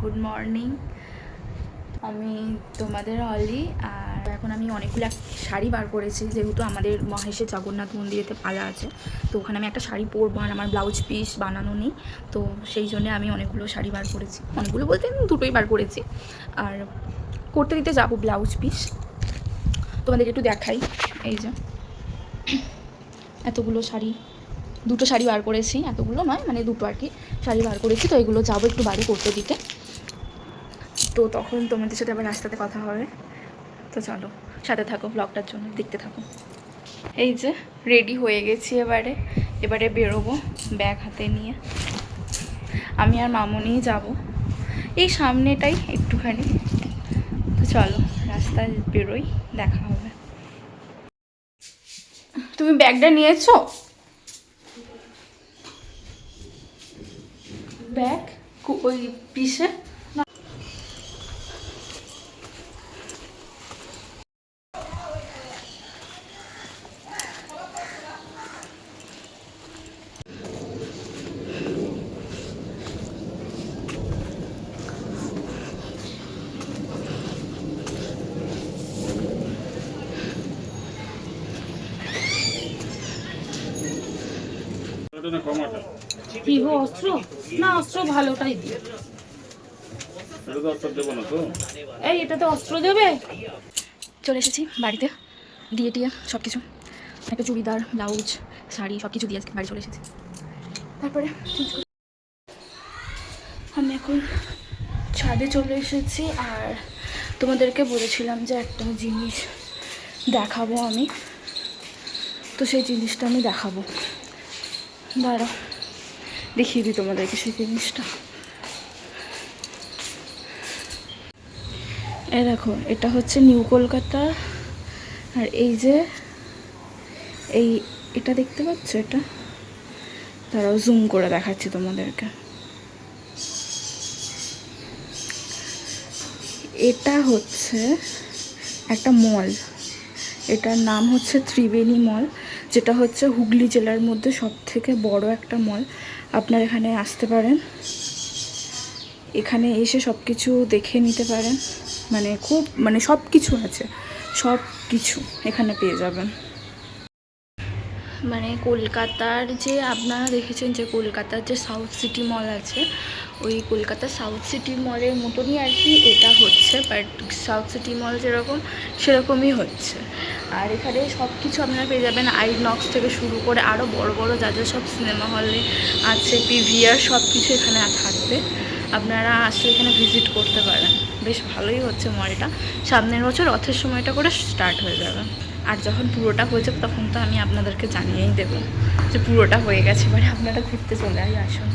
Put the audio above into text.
Good morning আমি তোমাদের অলি, আর এখন আমি অনেকগুলো শাড়ি বার করেছি, যেহেতু আমাদের মহেশের জগন্নাথ মন্দিরেতে পালা আছে। তো ওখানে আমি একটা শাড়ি পরবো আর আমার ব্লাউজ পিস বানানো নেই। তো সেই জন্য আমি অনেকগুলো শাড়ি বার করেছি। অনেকগুলো বলতে আমি দুটোই বার করেছি। আর করতে দিতে যাব ব্লাউজ পিস তোমাদেরকে একটু দেখাই। এই যে, এতগুলো শাড়ি দুটো শাড়ি বার করেছি, এতগুলো নয় মানে দুটো আর কি শাড়ি বার করেছি, তো এগুলো যাব একটু বাড়ি করতে দিতে। তো তখন তোমাদের সাথে আবার রাস্তাতে কথা হবে। তো চলো, সাথে থাকো ব্লগটার জন্য, দেখতে থাকো। এই যে রেডি হয়ে গেছি এবারে। এবারে বেরোবো ব্যাগ হাতে নিয়ে। আমি আর মামুনিই যাব। এই সামনেটাই একটুখানি। তো চলো, রাস্তায় বেরোই, দেখা হবে। তুমি ব্যাগটা নিয়েছো? ব্যাগ ওই পিসে ওটা না কমাটা কি অস্ত্র? না অস্ত্র ভালোটাই এটা তো অর্থাৎ দেবো না তো। এই এটাতে অস্ত্র দেবে? চলে এসেছি বাড়িতে। দিয়ে টিয়ে সব কিছু একটা চুড়িদার ব্লাউজ শাড়ি সব কিছু দিয়ে আজকে বাড়ি চলে এসেছি। তারপরে আমি এখন ছাদে চলে এসেছি আর তোমাদেরকে বলেছিলাম যে একটা জিনিস দেখাবো আমি। তো সেই জিনিসটা আমি দেখাবো। দাঁড়াও। দেখিয়ে দিই তোমাদেরকে সেই জিনিসটা। এ দেখো, এটা হচ্ছে নিউ কলকাতা। আর এই যে, এই, এটা দেখতে পাচ্ছ এটা? তারাও জুম করে দেখাচ্ছি তোমাদেরকে। এটা হচ্ছে একটা মল এটার নাম হচ্ছে ত্রিবেণী মল, যেটা হচ্ছে হুগলি জেলার মধ্যে সব থেকে বড় একটা মল। আপনার এখানে আসতে পারেন। এখানে এসে সব কিছু দেখে নিতে পারেন। মানে খুব মানে সব কিছু আছে। সব কিছু এখানে পেয়ে যাবেন। মানে কলকাতার যে আপনারা দেখেছেন যে কলকাতার যে সাউথ সিটি মল আছে, ওই কলকাতার সাউথ সিটি মলের মতনই আর কি এটা হচ্ছে বাট সাউথ সিটি মল যেরকম, সেরকমই হচ্ছে। আর এখানে সব কিছু আপনারা পেয়ে যাবেন আইনক্স থেকে শুরু করে আরও বড় বড় যা যা সব সিনেমা হলে আছে পিভিআর সব কিছু এখানে থাকবে। আপনারা আসলে এখানে ভিজিট করতে পারেন। বেশ ভালোই হচ্ছে মলটা সামনের বছর রথের সময়টা করে স্টার্ট হয়ে যাবে। আর যখন পুরোটা হয়ে যাবে তখন তো আমি আপনাদেরকে জানিয়েই দেবো যে পুরোটা হয়ে গেছে, এবারে আপনারা ঘুরতে চলে আসুন।